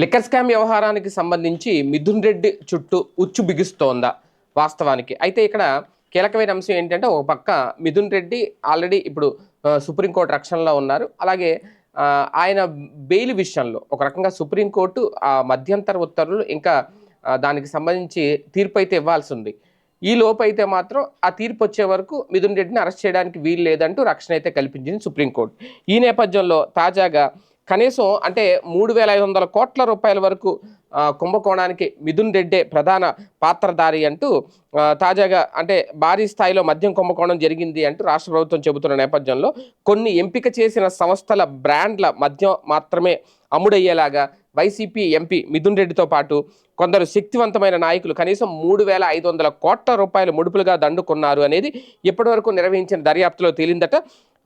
Liquor scam వ్యవహారానికి సంబంధించి మిథున్ రెడ్డి చుట్టూ ఉచ్చు బిగుస్తోందా వాస్తవానికి? అయితే ఇక్కడ కీలకమైన అంశం ఏంటంటే ఒక పక్క మిథున్ రెడ్డి ఆల్రెడీ ఇప్పుడు సుప్రీంకోర్టు రక్షణలో ఉన్నారు. అలాగే ఆయన బెయిల్ విషయంలో ఒక రకంగా సుప్రీంకోర్టు ఆ మధ్యంతర ఉత్తర్వులు ఇంకా దానికి సంబంధించి తీర్పు అయితే ఇవ్వాల్సి ఉంది ఈ లోపు అయితే మాత్రం ఆ తీర్పు వచ్చే వరకు మిథున్ రెడ్డిని అరెస్ట్ చేయడానికి వీలు లేదంటూ రక్షణ అయితే కల్పించింది సుప్రీంకోర్టు. ఈ నేపథ్యంలో తాజాగా కనీసం అంటే మూడు వేల ఐదు వందల కోట్ల రూపాయల వరకు కుంభకోణానికి మిథున్ రెడ్డే ప్రధాన పాత్రధారి అంటూ తాజాగా అంటే భారీ స్థాయిలో మద్యం కుంభకోణం జరిగింది అంటూ రాష్ట్ర ప్రభుత్వం చెబుతున్న నేపథ్యంలో కొన్ని ఎంపిక చేసిన సంస్థల బ్రాండ్ల మద్యం మాత్రమే అమ్ముడయ్యేలాగా వైసీపీ ఎంపీ మిథున్ రెడ్డితో పాటు కొందరు శక్తివంతమైన నాయకులు కనీసం మూడు వేల ఐదు వందల కోట్ల రూపాయలు ముడుపులుగా దండుకున్నారు అనేది ఇప్పటివరకు నిర్వహించిన దర్యాప్తులో తేలిందట.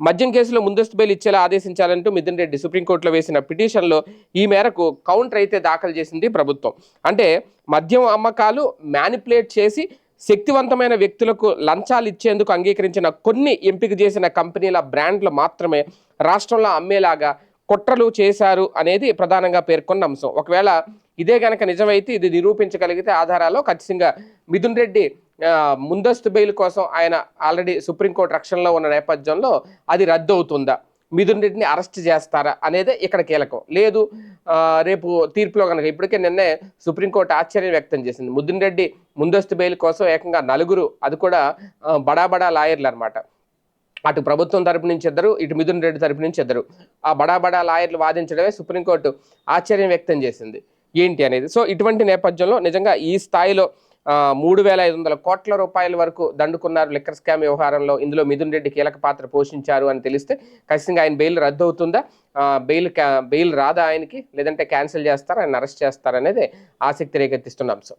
మద్యం కేసులో ముందస్తు బెయిల్ ఇచ్చేలా ఆదేశించాలంటూ మిథున్ రెడ్డి సుప్రీంకోర్టులో వేసిన పిటిషన్లో ఈ మేరకు కౌంటర్ అయితే దాఖలు చేసింది ప్రభుత్వం. అంటే మద్యం అమ్మకాలు మ్యానిపులేట్ చేసి శక్తివంతమైన వ్యక్తులకు లంచాలు ఇచ్చేందుకు అంగీకరించిన కొన్ని ఎంపిక చేసిన కంపెనీల బ్రాండ్లు మాత్రమే రాష్ట్రంలో అమ్మేలాగా కుట్రలు చేశారు అనేది ప్రధానంగా పేర్కొన్న అంశం. ఒకవేళ ఇదే గనక నిజమైతే ఇది నిరూపించగలిగితే ఆధారాల్లో ఖచ్చితంగా మిథున్ రెడ్డి ముందస్తు బెయిల్ కోసం ఆయన ఆల్రెడీ సుప్రీంకోర్టు రక్షణలో ఉన్న నేపథ్యంలో అది రద్దు అవుతుందా మిథున్ రెడ్డిని అరెస్ట్ చేస్తారా అనేదే ఇక్కడ కీలకం. లేదు రేపు తీర్పులో కనుక ఇప్పటికే నిన్నే సుప్రీంకోర్టు ఆశ్చర్యం వ్యక్తం చేసింది. ముదిన్ రెడ్డి ముందస్తు బెయిల్ కోసం ఏకంగా నలుగురు అది కూడా బడా బడా లాయర్లు అనమాట అటు ప్రభుత్వం తరపు నుంచి ఇద్దరు ఇటు మిథున్ రెడ్డి తరపు నుంచి ఇద్దరు. ఆ బడా బడా లాయర్లు వాదించడమే సుప్రీంకోర్టు ఆశ్చర్యం వ్యక్తం చేసింది. ఏంటి అనేది. సో ఇటువంటి నేపథ్యంలో నిజంగా ఈ స్థాయిలో మూడు వేల ఐదు వందల కోట్ల రూపాయల వరకు దండుకున్నారు లిక్కర్ స్కామ్ వ్యవహారంలో. ఇందులో మిథున్ రెడ్డి కీలక పాత్ర పోషించారు అని తెలిస్తే ఖచ్చితంగా ఆయన బెయిల్ రద్దు అవుతుందా బెయిల్ బెయిల్ రాదా ఆయనకి? లేదంటే క్యాన్సిల్ చేస్తారా? ఆయన అరెస్ట్ చేస్తారనేది ఆసక్తి రేకెత్తిస్తున్న అంశం.